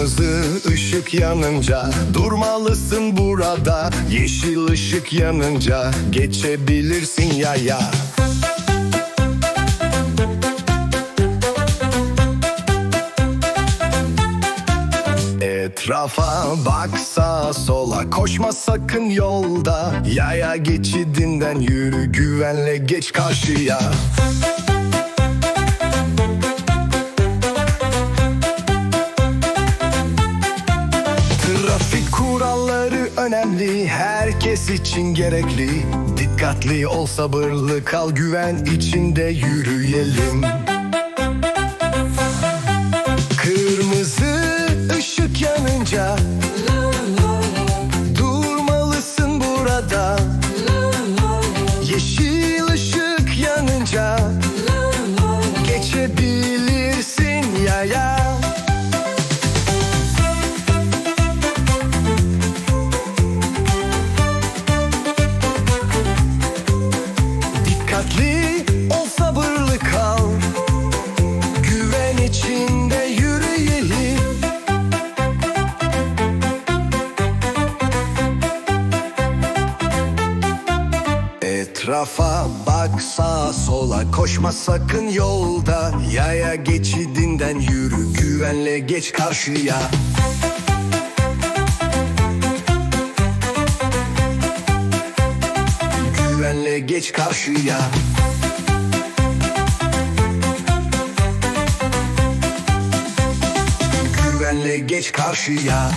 Kırmızı ışık yanınca durmalısın burada. Yeşil ışık yanınca geçebilirsin yaya Etrafa bak sağa sola koşma sakın yolda. Yaya geçidinden yürü güvenle geç karşıya. Trafik önemli herkes için gerekli. Dikkatli ol sabırlı kal güven içinde yürüyelim. Kırmızı ışık yanınca Durmalısın burada. Yeşil ışık yanınca Geçebilirsin içinde yürüyelim. Etrafa bak sağa sola koşma sakın yolda. Yaya geçidinden yürü güvenle geç karşıya. Güvenle geç karşıya geç karşıya